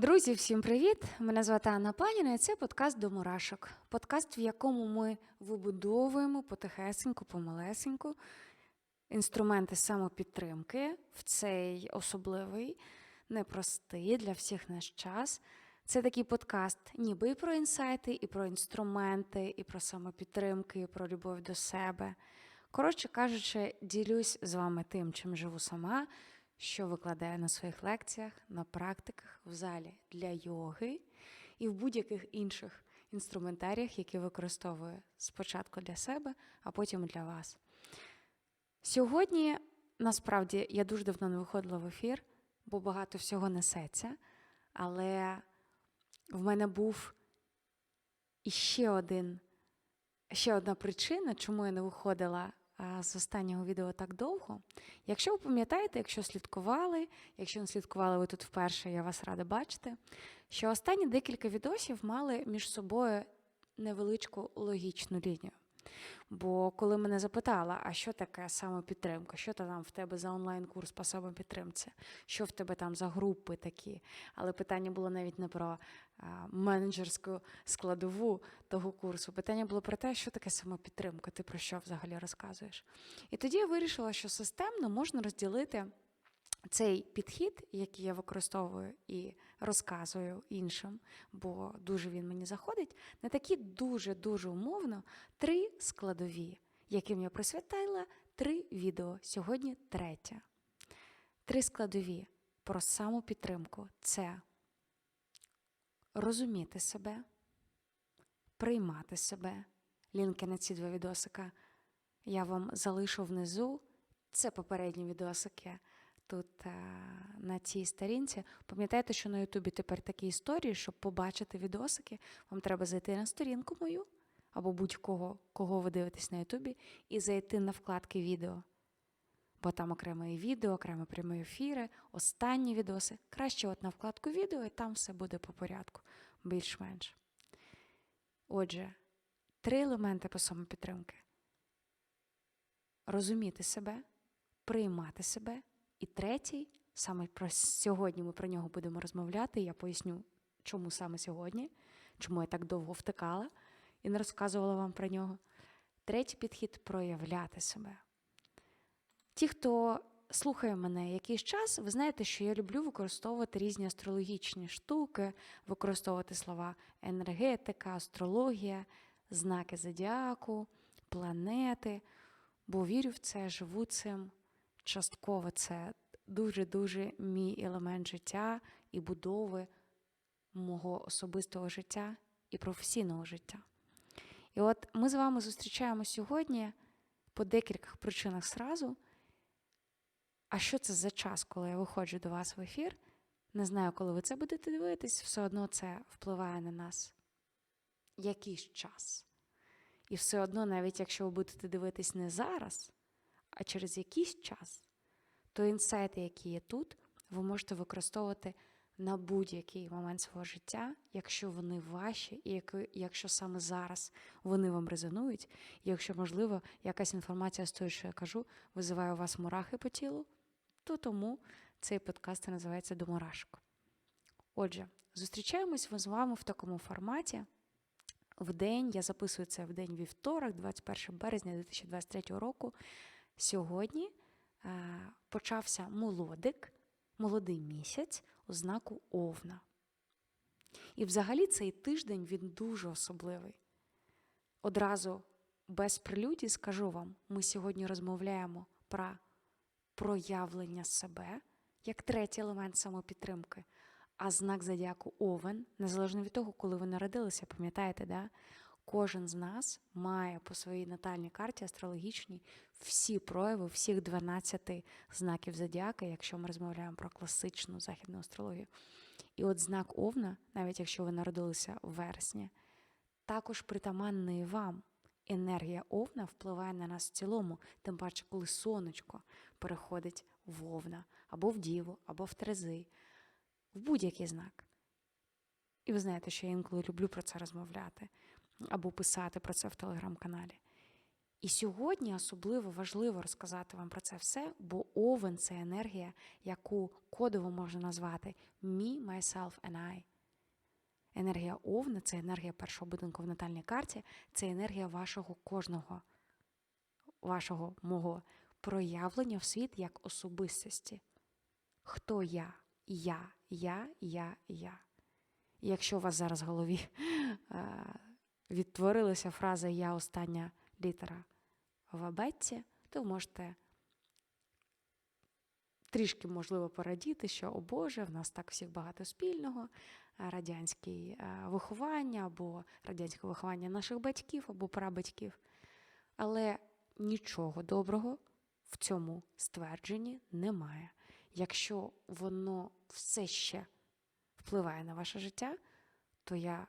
Друзі, всім привіт! Мене звати Анна Паніна, і це подкаст до мурашок. Подкаст, в якому ми вибудовуємо потихесеньку, помалесеньку інструменти самопідтримки в цей особливий, непростий для всіх наш час. Це такий подкаст, ніби і про інсайти, і про інструменти, і про самопідтримки, і про любов до себе. Коротше кажучи, ділюсь з вами тим, чим живу сама, що викладаю на своїх лекціях, на практиках, в залі для йоги і в будь-яких інших інструментаріях, які використовую спочатку для себе, а потім для вас. Сьогодні, насправді, я дуже давно не виходила в ефір, бо багато всього несеться, але в мене був іще один, ще одна причина, чому я не виходила з останнього відео так довго. Якщо ви пам'ятаєте, якщо слідкували, якщо не слідкували ви тут вперше, я вас рада бачити, що останні декілька відосів мали між собою невеличку логічну лінію. Бо коли мене запитала, а що таке самопідтримка, що то там в тебе за онлайн-курс по самопідтримці, що в тебе там за групи такі. Але питання було навіть не про менеджерську складову того курсу. Питання було про те, що таке самопідтримка, ти про що взагалі розказуєш. І тоді я вирішила, що системно можна розділити. Цей підхід, який я використовую і розказую іншим, бо дуже він мені заходить, на такі дуже-дуже умовно три складові, яким я присвятила три відео. Сьогодні третє. Три складові про самопідтримку це розуміти себе, приймати себе. Лінки на ці два відосика я вам залишу внизу. Це попередні відосики тут а, на цій сторінці. Пам'ятайте, що на Ютубі тепер такі історії, щоб побачити відосики, вам треба зайти на сторінку мою або будь-кого, кого ви дивитесь на Ютубі, і зайти на вкладки відео. Бо там окреме відео, окремо прямі ефіри, останні відоси. Краще от на вкладку відео, і там все буде по порядку, більш-менш. Отже, три елементи по самопідтримки: розуміти себе, приймати себе. І третій, саме про сьогодні ми про нього будемо розмовляти. Я поясню, чому саме сьогодні, чому я так довго втикала і не розказувала вам про нього. Третій підхід проявляти себе. Ті, хто слухає мене якийсь час, ви знаєте, що я люблю використовувати різні астрологічні штуки, використовувати слова енергетика, астрологія, знаки зодіаку, планети, бо вірю в це, живу цим частково це дуже-дуже мій елемент життя і будови мого особистого життя і професійного життя. І от ми з вами зустрічаємо сьогодні по декількох причинах зразу. А що це за час, коли я виходжу до вас в ефір? Не знаю, коли ви це будете дивитись, все одно це впливає на нас якийсь час. І все одно, навіть якщо ви будете дивитись не зараз, а через якийсь час, то інсайти, які є тут, ви можете використовувати на будь-який момент свого життя, якщо вони ваші, і якщо саме зараз вони вам резонують, і якщо, можливо, якась інформація з того, що я кажу, визиває у вас мурахи по тілу, то тому цей подкаст називається Домурашок. Отже, зустрічаємось ми з вами в такому форматі. В день, я записую це в день вівторок, 21 березня 2023 року. Сьогодні е, почався молодик, молодий місяць у знаку Овна. І взагалі цей тиждень він дуже особливий. Одразу без прелюдії скажу вам, ми сьогодні розмовляємо про проявлення себе як третій елемент самопідтримки. А знак зодіаку Овен, незалежно від того, коли ви народилися, пам'ятаєте, да? Кожен з нас має по своїй натальній карті астрологічній всі прояви, всіх 12 знаків зодіака, якщо ми розмовляємо про класичну західну астрологію. І от знак Овна, навіть якщо ви народилися в вересні, також притаманний вам. Енергія Овна впливає на нас в цілому, тим паче, коли сонечко переходить в Овна, або в Діву, або в Терези, в будь-який знак. І ви знаєте, що я інколи люблю про це розмовляти або писати про це в телеграм-каналі. І сьогодні особливо важливо розказати вам про це все, бо овен це енергія, яку кодово можна назвати me, myself and I. Енергія овна це енергія першого будинку в натальній карті, це енергія вашого кожного, вашого мого проявлення в світ як особистості. Хто я? Я, я, я, я. І якщо у вас зараз в голові е, відтворилася фраза Я остання літера в абетці, то ви можете трішки, можливо, порадіти, що, о Боже, в нас так всіх багато спільного, е, радянське виховання або радянське виховання наших батьків або прабатьків. Але нічого доброго в цьому ствердженні немає. Якщо воно все ще впливає на ваше життя, то я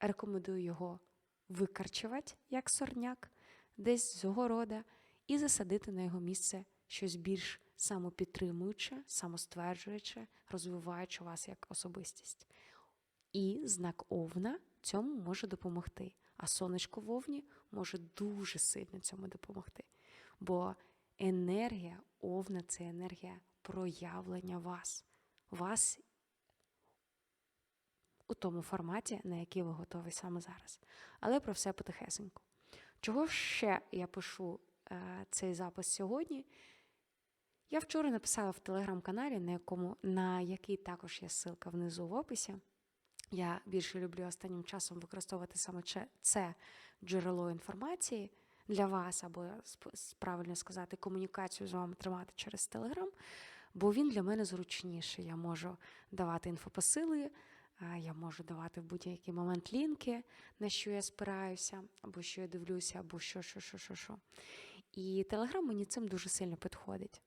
рекомендую його викарчувати як сорняк, десь з города, і засадити на його місце щось більш самопідтримуюче, самостверджуюче, розвиваюче вас як особистість. І знак Овна цьому може допомогти. А сонечко в Овні може дуже сильно цьому допомогти. Бо енергія Овна це енергія проявлення вас. Вас у тому форматі, на який ви готові саме зараз. Але про все потихесеньку. Чого ще я пишу е, цей запис сьогодні? Я вчора написала в телеграм-каналі, на якому, на який також є ссылка внизу в описі. Я більше люблю останнім часом використовувати саме це джерело інформації для вас, або правильно сказати, комунікацію з вами тримати через Телеграм, бо він для мене зручніший. Я можу давати інфопосили, я можу давати в будь-який момент лінки, на що я спираюся, або що я дивлюся, або що, що, що, що, що. І Телеграм мені цим дуже сильно підходить.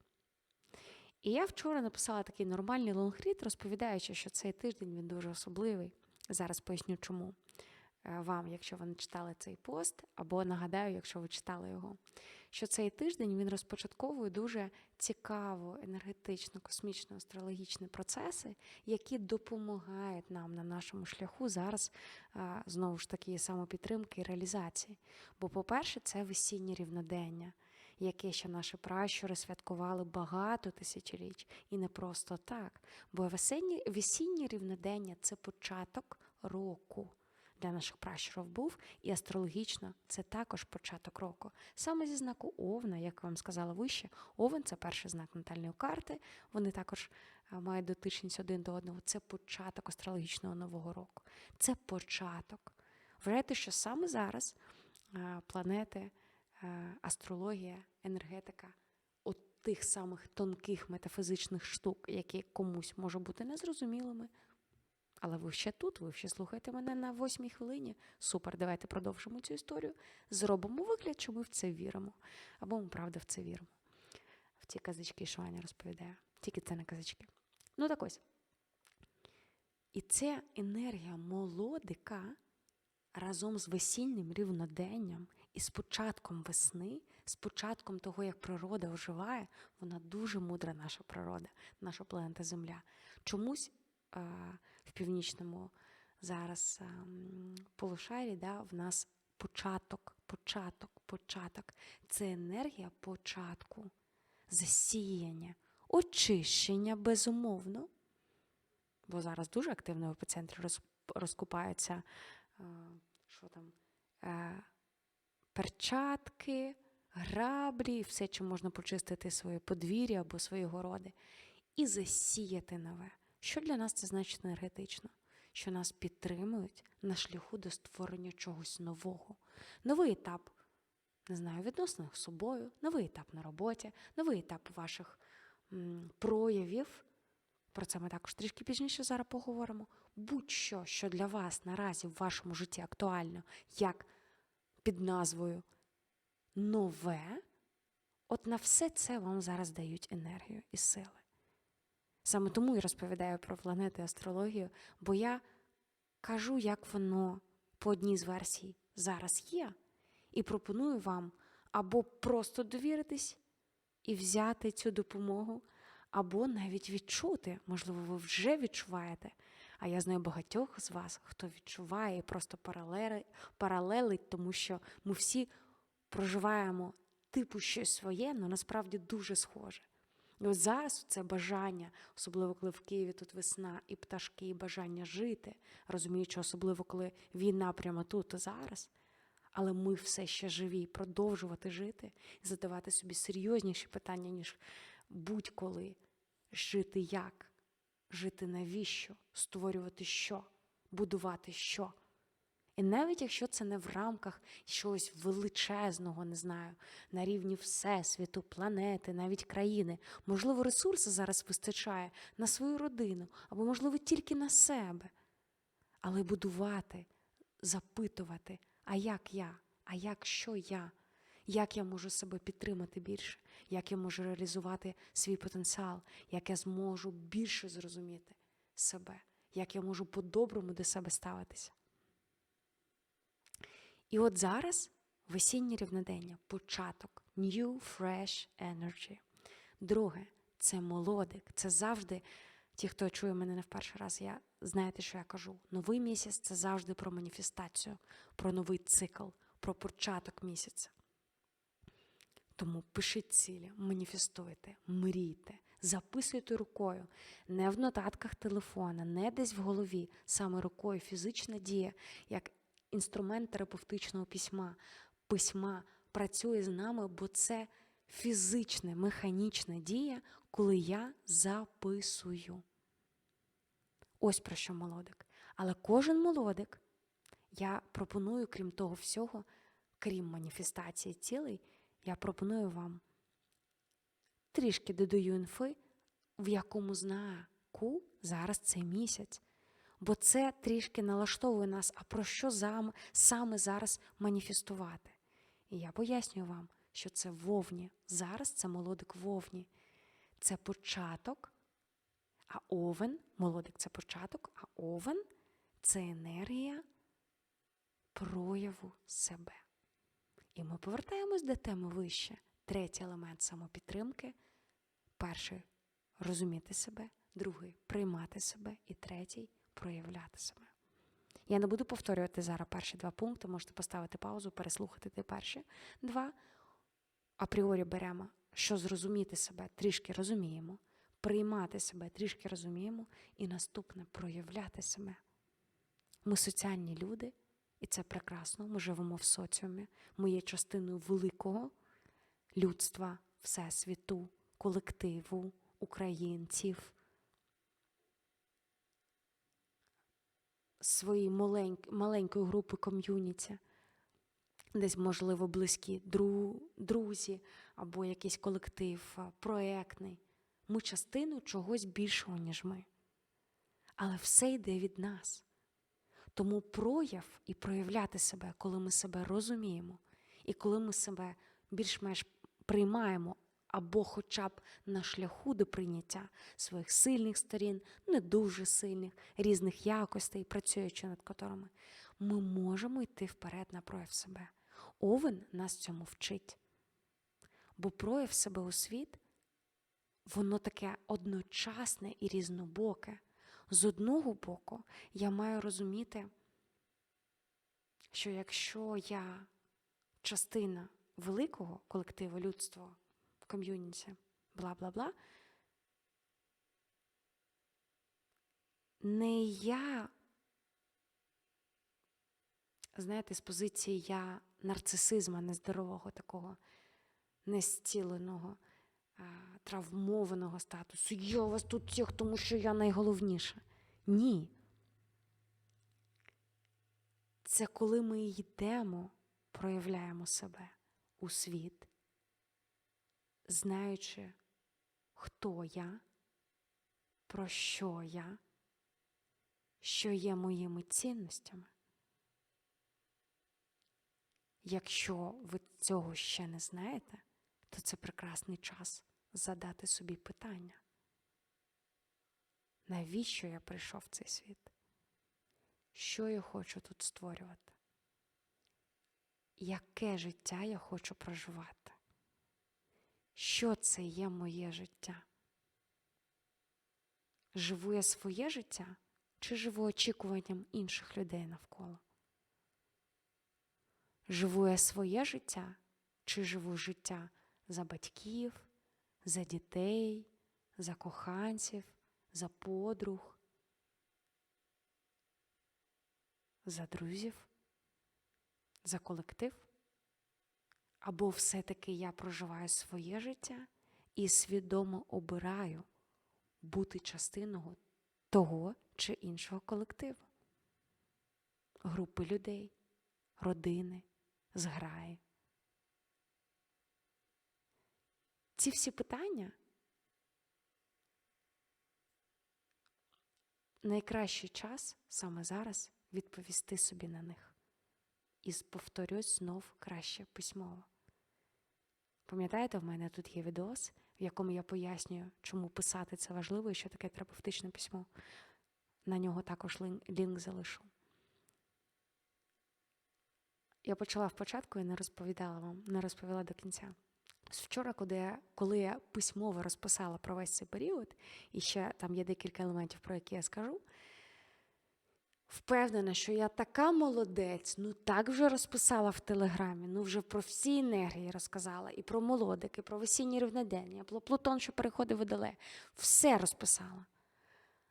І я вчора написала такий нормальний лонгрід, розповідаючи, що цей тиждень він дуже особливий. Зараз поясню, чому вам, якщо ви не читали цей пост, або нагадаю, якщо ви читали його, що цей тиждень він розпочатковує дуже цікаво, енергетично, космічно, астрологічні процеси, які допомагають нам на нашому шляху зараз знову ж таки самопідтримки і реалізації. Бо, по-перше, це весіннє рівнодення. Яке ще наші пращури святкували багато тисячоліть, і не просто так. Бо весеннє, весіннє рівнодення це початок року для наших пращурів був, і астрологічно це також початок року. Саме зі знаку Овна, як вам сказала вище, Овен це перший знак натальної карти. Вони також мають дотичність один до одного. Це початок астрологічного нового року. Це початок. Вважайте, що саме зараз планети, астрологія, енергетика. Тих самих тонких метафізичних штук, які комусь можуть бути незрозумілими, але ви ще тут, ви ще слухаєте мене на восьмій хвилині. Супер, давайте продовжимо цю історію. Зробимо вигляд, що ми в це віримо. Або ми правда в це віримо. В ті казачки, що Аня розповідає. Тільки це не казачки. Ну так ось. І це енергія молодика разом з весільним рівноденням і з початком весни, з початком того, як природа оживає, вона дуже мудра, наша природа, наша планета Земля. Чомусь в північному зараз полушарі, да, в нас початок, початок, початок. Це енергія початку, засіяння, очищення, безумовно. Бо зараз дуже активно в епіцентрі розкупаються що там, е, перчатки, граблі, все, чим можна почистити своє подвір'я або свої городи, і засіяти нове. Що для нас це значить енергетично? Що нас підтримують на шляху до створення чогось нового, новий етап, не знаю, відносних з собою, новий етап на роботі, новий етап ваших м, проявів. Про це ми також трішки пізніше зараз поговоримо. Будь-що, що для вас наразі в вашому житті актуально, як під назвою нове, от на все це вам зараз дають енергію і сили. Саме тому і розповідаю про планети астрологію, бо я кажу, як воно по одній з версій зараз є, і пропоную вам або просто довіритись і взяти цю допомогу, або навіть відчути, можливо, ви вже відчуваєте. А я знаю багатьох з вас, хто відчуває і просто паралелить, тому що ми всі проживаємо типу щось своє, але насправді дуже схоже. І от зараз це бажання, особливо коли в Києві тут весна і пташки, і бажання жити, розуміючи, особливо коли війна прямо тут і зараз. Але ми все ще живі, продовжувати жити і задавати собі серйозніші питання, ніж будь-коли. Жити як? Жити навіщо? Створювати що? Будувати що? І навіть якщо це не в рамках чогось величезного, не знаю, на рівні Всесвіту, планети, навіть країни, можливо, ресурси зараз вистачає на свою родину, або, можливо, тільки на себе. Але будувати, запитувати, а як я, а як що я, як я можу себе підтримати більше, як я можу реалізувати свій потенціал, як я зможу більше зрозуміти себе, як я можу по-доброму до себе ставитися. І от зараз весіннє рівнодення, початок, new fresh energy. Друге, це молодик. Це завжди, ті, хто чує мене не в перший раз, я знаєте, що я кажу. Новий місяць це завжди про маніфестацію, про новий цикл, про початок місяця. Тому пишіть цілі, маніфестуйте, мрійте, записуйте рукою, не в нотатках телефона, не десь в голові, саме рукою фізична дія, як інструмент терапевтичного письма, письма працює з нами, бо це фізична, механічна дія, коли я записую. Ось про що молодик. Але кожен молодик, я пропоную, крім того всього, крім маніфестації цілей, я пропоную вам трішки додаю інфи, в якому знаку зараз цей місяць. Бо це трішки налаштовує нас, а про що саме зараз маніфестувати. І я пояснюю вам, що це вовні. Зараз це молодик вовні. Це початок, а овен, молодик це початок, а овен це енергія прояву себе. І ми повертаємось до теми вище. Третій елемент самопідтримки. Перший розуміти себе, другий приймати себе, і третій проявляти себе. Я не буду повторювати зараз перші два пункти, можете поставити паузу, переслухати ті перші два. Апріорі беремо, що зрозуміти себе, трішки розуміємо, приймати себе, трішки розуміємо, і наступне проявляти себе. Ми соціальні люди, і це прекрасно. Ми живемо в соціумі. Ми є частиною великого людства, всесвіту, колективу, українців. Свої маленькі, маленької групи ком'юніті, десь, можливо, близькі дру, друзі або якийсь колектив проектний. Ми частину чогось більшого, ніж ми. Але все йде від нас. Тому прояв і проявляти себе, коли ми себе розуміємо, і коли ми себе більш-менш приймаємо або хоча б на шляху до прийняття своїх сильних сторін, не дуже сильних, різних якостей, працюючи над которими, ми можемо йти вперед на прояв себе. Овен нас цьому вчить. Бо прояв себе у світ, воно таке одночасне і різнобоке. З одного боку, я маю розуміти, що якщо я частина великого колективу людства, ком'юніті, бла бла бла, не я, знаєте, з позиції я нарцисизма нездорового такого, нестіленого, травмованого статусу. Я вас тут всіх, тому що я найголовніша. Ні. Це коли ми йдемо, проявляємо себе у світ, знаючи, хто я, про що я, що є моїми цінностями. Якщо ви цього ще не знаєте, то це прекрасний час задати собі питання. Навіщо я прийшов в цей світ? Що я хочу тут створювати? Яке життя я хочу проживати? Що це є моє життя? Живу я своє життя чи живу очікуванням інших людей навколо? Живу я своє життя чи живу життя за батьків, за дітей, за коханців, за подруг, за друзів, за колектив? Або все-таки я проживаю своє життя і свідомо обираю бути частиною того чи іншого колективу, групи людей, родини, зграї. Ці всі питання найкращий час саме зараз відповісти собі на них. І повторюсь знов краще письмово. Пам'ятаєте, в мене тут є відос, в якому я пояснюю, чому писати це важливо і що таке терапевтичне письмо. На нього також лінк залишу. Я почала в початку і не розповідала вам, не розповіла до кінця. Вчора, коли я, коли я письмово розписала про весь цей період, і ще там є декілька елементів, про які я скажу, впевнена, що я така молодець, ну так вже розписала в телеграмі, ну вже про всі енергії розказала, і про молодик, і про весінні рівнодення, про Плутон, що переходив в Все розписала.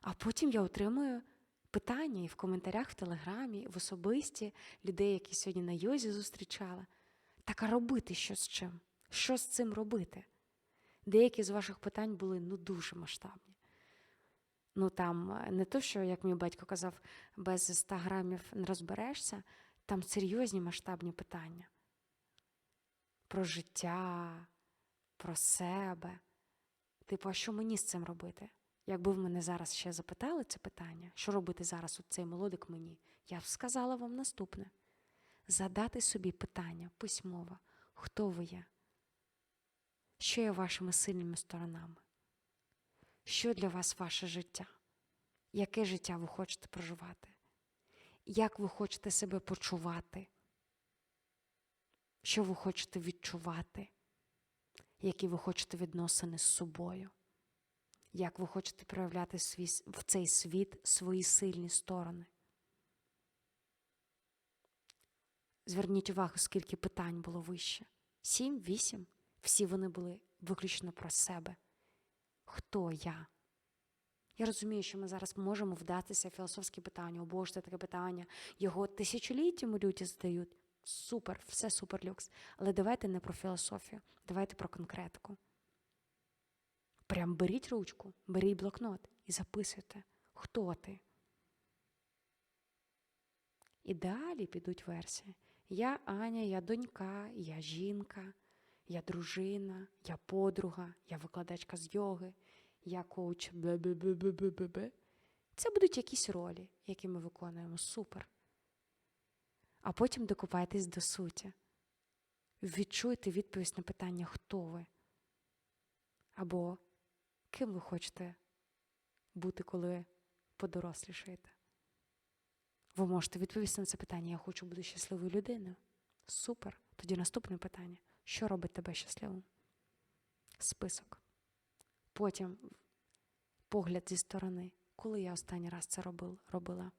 А потім я отримую питання і в коментарях в телеграмі, і в особисті людей, які сьогодні на йозі зустрічала. Так а робити що з чим? Що з цим робити? Деякі з ваших питань були ну дуже масштабні. Ну там не то, що, як мій батько казав, без 100 грамів не розберешся, там серйозні масштабні питання про життя, про себе. Типу, а що мені з цим робити? Якби ви мене зараз ще запитали це питання, що робити зараз у цей молодик мені, я б сказала вам наступне: задати собі питання письмово, хто ви є? Що є вашими сильними сторонами? Що для вас ваше життя? Яке життя ви хочете проживати? Як ви хочете себе почувати? Що ви хочете відчувати? Які ви хочете відносини з собою? Як ви хочете проявляти в цей світ свої сильні сторони? Зверніть увагу, скільки питань було вище. Сім, вісім. Всі вони були виключно про себе. Хто я? Я розумію, що ми зараз можемо вдатися в філософські питання, о Боже, це таке питання. Його тисячоліттями люди задають. Супер, все супер люкс. Але давайте не про філософію, давайте про конкретику. Прям беріть ручку, беріть блокнот і записуйте, хто ти. І далі підуть версії. Я Аня, я донька, я жінка, я дружина, я подруга, я викладачка з йоги, я коуч. бе-бе-бе-бе-бе-бе. Це будуть якісь ролі, які ми виконуємо. Супер. А потім докупайтесь до суті. Відчуйте відповідь на питання, хто ви. Або ким ви хочете бути, коли подорослішаєте. Ви можете відповісти на це питання. Я хочу бути щасливою людиною. Супер. Тоді наступне питання. Що робить тебе щасливим? Список. Потім погляд зі сторони. Коли я останній раз це робила?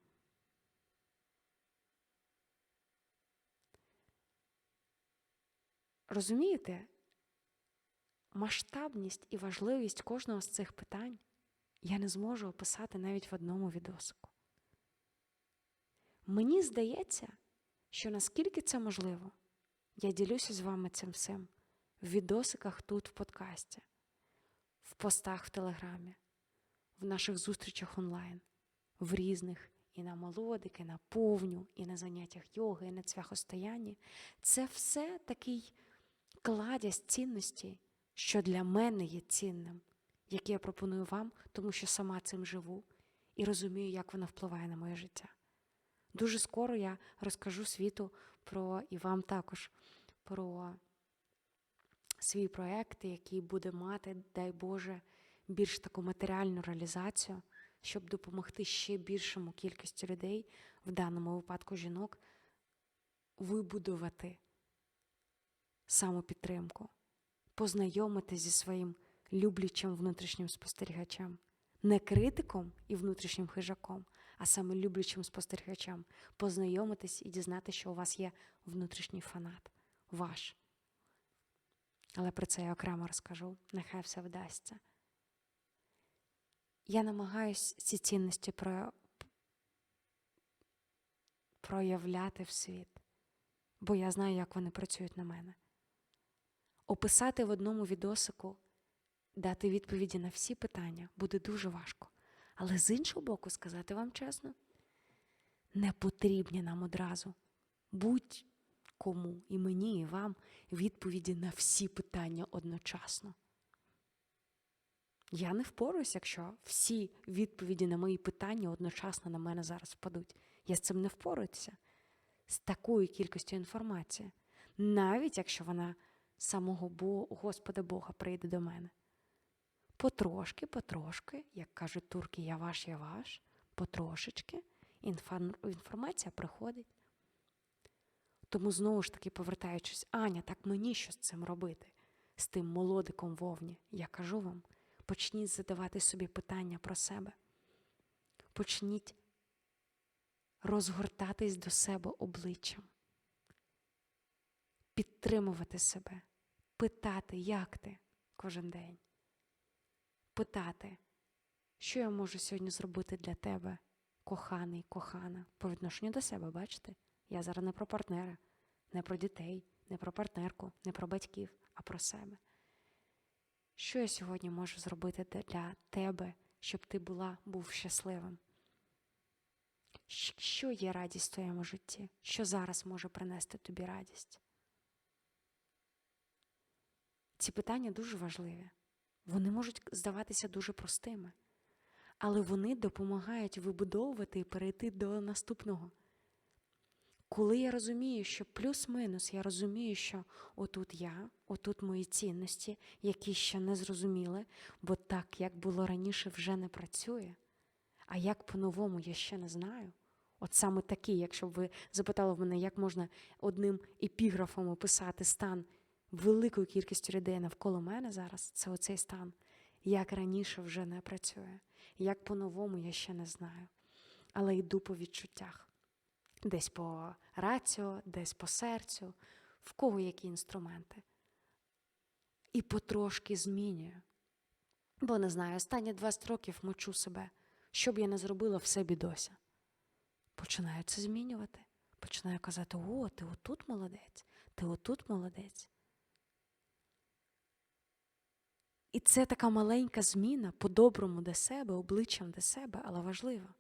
Розумієте, масштабність і важливість кожного з цих питань я не зможу описати навіть в одному відосику. Мені здається, що наскільки це можливо, я ділюся з вами цим всім в відосиках тут в подкасті, в постах в Телеграмі, в наших зустрічах онлайн, в різних і на молодик, і на повню, і на заняттях йоги, і на цвяхостоянні. Це все такий кладязь цінностей, що для мене є цінним, яке я пропоную вам, тому що сама цим живу і розумію, як воно впливає на моє життя. Дуже скоро я розкажу світу про і вам також про свій проєкт, який буде мати, дай Боже, більш таку матеріальну реалізацію, щоб допомогти ще більшому кількості людей, в даному випадку жінок, вибудувати самопідтримку, познайомити зі своїм люблячим внутрішнім спостерігачем, не критиком і внутрішнім хижаком, а саме люблячим спостерігачем, познайомитись і дізнатися, що у вас є внутрішній фанат, ваш, Але про це я окремо розкажу. Нехай все вдасться. Я намагаюсь ці цінності про... проявляти в світ, бо я знаю, як вони працюють на мене. Описати в одному відосику, дати відповіді на всі питання буде дуже важко. Але з іншого боку, сказати вам чесно, не потрібні нам одразу будь-кому і мені, і вам відповіді на всі питання одночасно. Я не впоруюсь, якщо всі відповіді на мої питання одночасно на мене зараз впадуть. Я з цим не впораюся, з такою кількістю інформації, навіть якщо вона самого Бо- Господа Бога прийде до мене. Потрошки, потрошки, як кажуть турки, я ваш, я ваш, потрошечки інформація приходить. Тому знову ж таки, повертаючись, Аня, так мені що з цим робити? З тим молодиком вовні. Я кажу вам, почніть задавати собі питання про себе. Почніть розгортатись до себе обличчям, підтримувати себе, питати, як ти кожен день. Питати, що я можу сьогодні зробити для тебе, коханий, кохана, по відношенню до себе, бачите? Я зараз не про партнера, не про дітей, не про партнерку, не про батьків, а про себе. Що я сьогодні можу зробити для тебе, щоб ти була, був щасливим? Що є радість в твоєму житті? Що зараз може принести тобі радість? Ці питання дуже важливі. Вони можуть здаватися дуже простими, але вони допомагають вибудовувати і перейти до наступного. Коли я розумію, що плюс-минус, я розумію, що отут я, отут мої цінності, які ще не зрозуміли, бо так, як було раніше, вже не працює. А як по-новому я ще не знаю. От саме такі, якщо б ви запитали в мене, як можна одним епіграфом описати стан великої кількості людей навколо мене зараз, це оцей стан. Як раніше вже не працює, як по-новому я ще не знаю. Але йду по відчуттях. Десь по раціо, десь по серцю, в кого які інструменти. І потрошки змінюю. Бо не знаю, останні 20 років мочу себе, що б я не зробила, все бідося. Починаю це змінювати. Починаю казати: о, ти отут молодець, ти отут молодець. І це така маленька зміна по-доброму до себе, обличчям до себе, але важлива.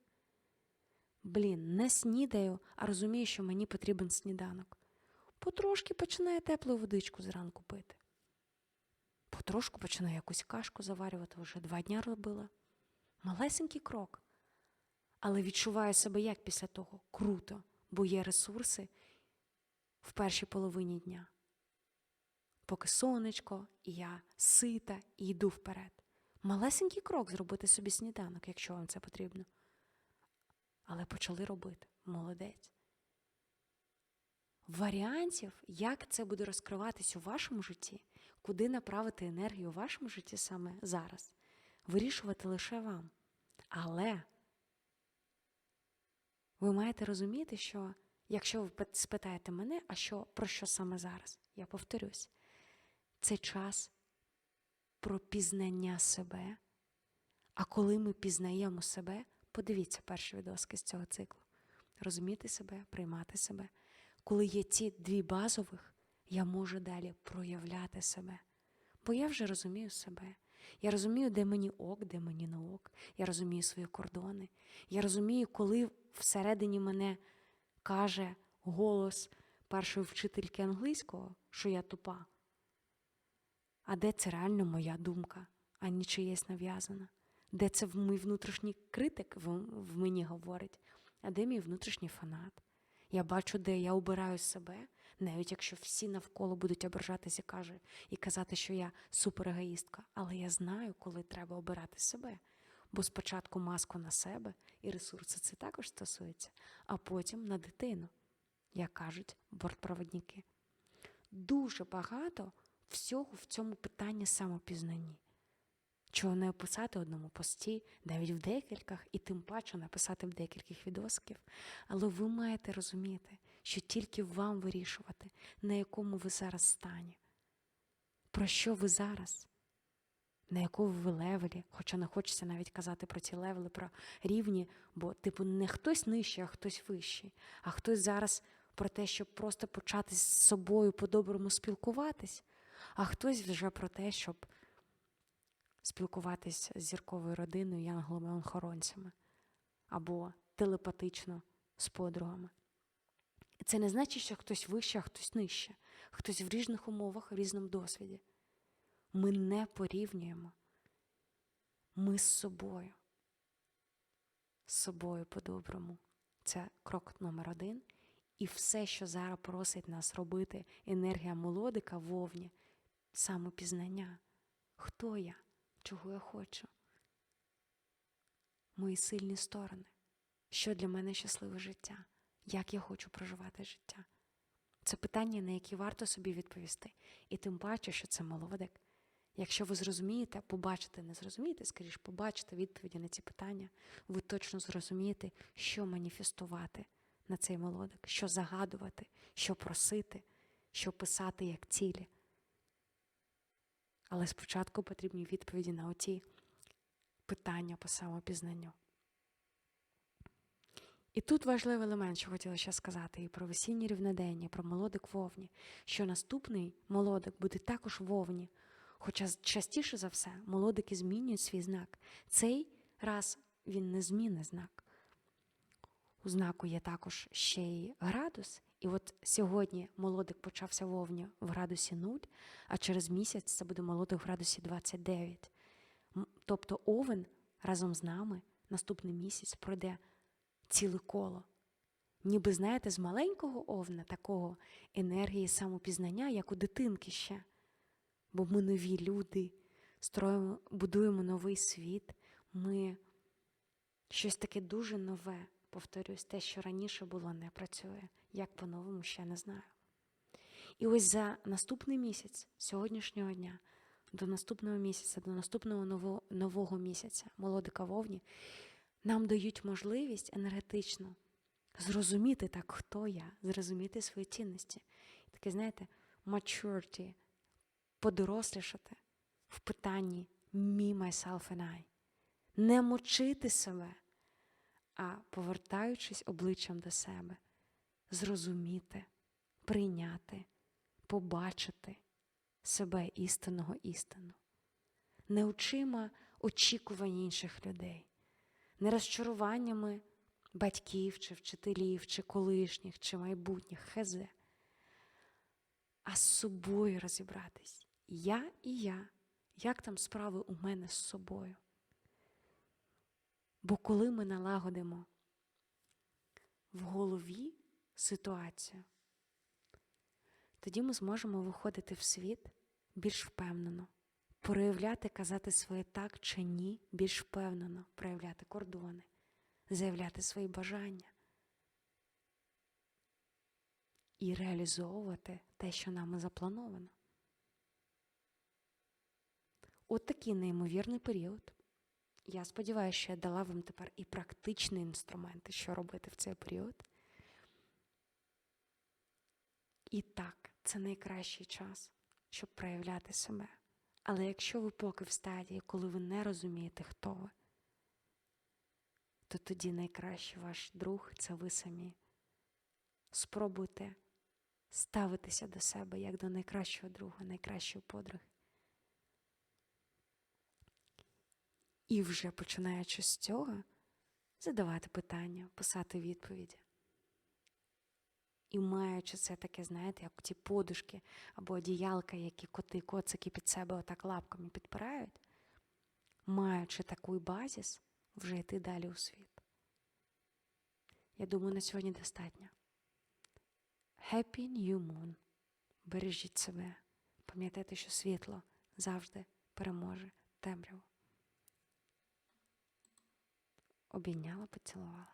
Блін, не снідаю, а розумію, що мені потрібен сніданок. Потрошки починаю теплу водичку зранку пити. Потрошку починаю якусь кашку заварювати, вже два дня робила. Малесенький крок. Але відчуваю себе як після того круто, бо є ресурси в першій половині дня. Поки сонечко, і я сита і йду вперед. Малесенький крок зробити собі сніданок, якщо вам це потрібно. Але почали робити. Молодець. Варіантів, як це буде розкриватись у вашому житті, куди направити енергію у вашому житті саме зараз, вирішувати лише вам. Але ви маєте розуміти, що якщо ви спитаєте мене, а що про що саме зараз, я повторюсь, це час про пізнання себе. А коли ми пізнаємо себе, подивіться перші відоски з цього циклу. Розуміти себе, приймати себе. Коли є ці дві базових, я можу далі проявляти себе. Бо я вже розумію себе. Я розумію, де мені ок, де мені не ок. Я розумію свої кордони. Я розумію, коли всередині мене каже голос першої вчительки англійського, що я тупа. А де це реально моя думка, а не чиєсь нав'язана? Де це мій внутрішній критик в, мені говорить, а де мій внутрішній фанат? Я бачу, де я обираю себе, навіть якщо всі навколо будуть ображатися каже, і казати, що я суперегоїстка. Але я знаю, коли треба обирати себе. Бо спочатку маску на себе, і ресурси це також стосується, а потім на дитину, як кажуть бортпроводники. Дуже багато всього в цьому питанні самопізнанні. Чого не описати в одному пості, навіть в декількох, і тим паче написати в декількох відосків. Але ви маєте розуміти, що тільки вам вирішувати, на якому ви зараз стані. Про що ви зараз? На якому ви левелі, хоча не хочеться навіть казати про ці левели, про рівні, бо, типу, не хтось нижчий, а хтось вищий, а хтось зараз про те, щоб просто почати з собою по-доброму спілкуватись, а хтось вже про те, щоб спілкуватись з зірковою родиною, янголами-охоронцями або телепатично з подругами. Це не значить, що хтось вище, а хтось нижче, хтось в різних умовах, в різному досвіді. Ми не порівнюємо. Ми з собою. З собою по-доброму. Це крок номер один. І все, що зараз просить нас робити енергія молодика вовні, самопізнання. Хто я? Чого я хочу? Мої сильні сторони. Що для мене щасливе життя? Як я хочу проживати життя? Це питання, на які варто собі відповісти. І тим паче, що це молодик. Якщо ви зрозумієте, побачите, не зрозумієте, скоріш побачите відповіді на ці питання, ви точно зрозумієте, що маніфестувати на цей молодик, що загадувати, що просити, що писати як цілі. Але спочатку потрібні відповіді на оті питання по самопізнанню. І тут важливий елемент, що хотіла ще сказати, і про весінні рівнодення, про молодик вовні, що наступний молодик буде також вовні. Хоча частіше за все молодики змінюють свій знак. Цей раз він не змінить знак. У знаку є також ще й градус. І от сьогодні молодик почався вовні в градусі 0, а через місяць це буде молодик в градусі 29. Тобто овен разом з нами наступний місяць пройде ціле коло. Ніби, знаєте, з маленького овна такого енергії самопізнання, як у дитинки ще. Бо ми нові люди, строїмо, будуємо новий світ, ми щось таке дуже нове, повторюсь, те, що раніше було, не працює. Як по-новому ще не знаю. І ось за наступний місяць, сьогоднішнього дня, до наступного місяця, до наступного нового, нового місяця, молодика вовні, нам дають можливість енергетично зрозуміти так, хто я, зрозуміти свої цінності. Таке, знаєте, maturity, подорослішати в питанні me, myself and I. Не мочити себе, а повертаючись обличчям до себе, зрозуміти, прийняти, побачити себе істинного істину, не очима очікувань інших людей, не розчаруваннями батьків, чи вчителів, чи колишніх, чи майбутніх хезе, а з собою розібратись. Я і я, як там справи у мене з собою. Бо коли ми налагодимо в голові ситуацію, тоді ми зможемо виходити в світ більш впевнено, проявляти, казати своє так чи ні, більш впевнено, проявляти кордони, заявляти свої бажання і реалізовувати те, що нами заплановано. От такий неймовірний період. Я сподіваюся, що я дала вам тепер і практичні інструменти, що робити в цей період. І так, це найкращий час, щоб проявляти себе. Але якщо ви поки в стадії, коли ви не розумієте, хто ви, то тоді найкращий ваш друг це ви самі. Спробуйте ставитися до себе як до найкращого друга, найкращої подруги. І вже починаючи з цього, задавати питання, писати відповіді. І маючи це таке, знаєте, як ті подушки або одіялка, які коти, коцики під себе отак лапками підпирають, маючи такий базіс, вже йти далі у світ. Я думаю, на сьогодні достатньо. Happy New Moon. Бережіть себе. Пам'ятайте, що світло завжди переможе темряву обійняла, поцілувала.